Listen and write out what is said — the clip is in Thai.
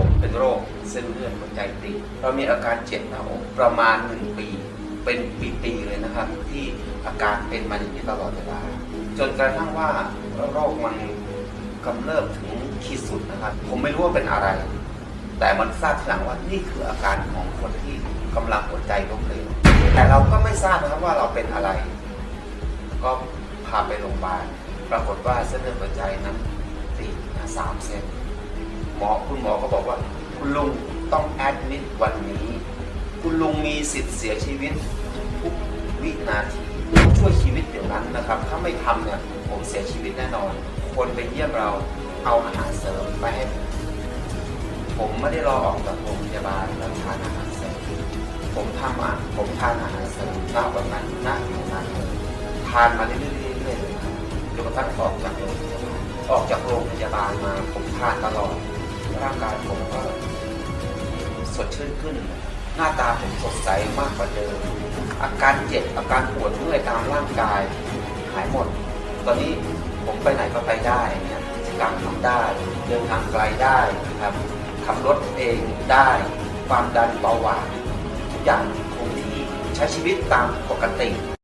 ผมเป็นโรคเส้นเลือดหัวใจตีบเรามีอาการเจ็บหน้าอกประมาณหนึ่งปี เป็นปีๆเลยนะครับ ที่อาการเป็นมาอย่างนี้ตลอดเวลา จนกระทั่งว่าโรคมันกำเริบถึงขีดสุดนะครับ ผมไม่รู้ว่าเป็นอะไร แต่มันทราบทีหลังว่านี่คืออาการของคนที่กำลังหัวใจล้มเหลวแต่เราก็ไม่ทราบนะครับว่าเราเป็นอะไร ก็พาไปโรงพยาบาลปรากฏว่าเส้นเลือดหัวใจนั้นตีบสามเซน หมอคุณหมอก็บอกว่า คุณลุงต้องแอดมิดวันนี้ คุณลุงมีสิทธิ์เสียชีวิตทุกวินาทีช่วยชีวิตเดี๋ยวนั้นนะครับ ถ้าไม่ทำเนี่ยผมเสียชีวิตแน่นอน คนไปเยี่ยมเราเอาอาหารเสริมไปให้ผมไม่ได้รอออกจากโรงพยาบาลแล้วทานอาหารเสริมผมทำอะผมทานอาหารเสริมณวันนั้นณตรงนั้นเลยทานมาเรื่อยๆเรื่อยๆเลยจนกระทั่งออกจากโรงพยาบาลออกจากโรงพยาบาลมาผมทานตลอด ร่างกายผมก็สดชื่นขึ้น หน้าตาผมสดใสมากกว่าเดิม อาการเจ็บอาการปวดเมื่อยตามร่างกายหายหมด ตอนนี้ผมไปไหนก็ไปได้เนี่ยกิจกรรมทำได้ เดินทางไกลได้นะครับขับรถเองได้ความดันเบาหวานทุกอย่างคงที่ใช้ชีวิตตามปกติ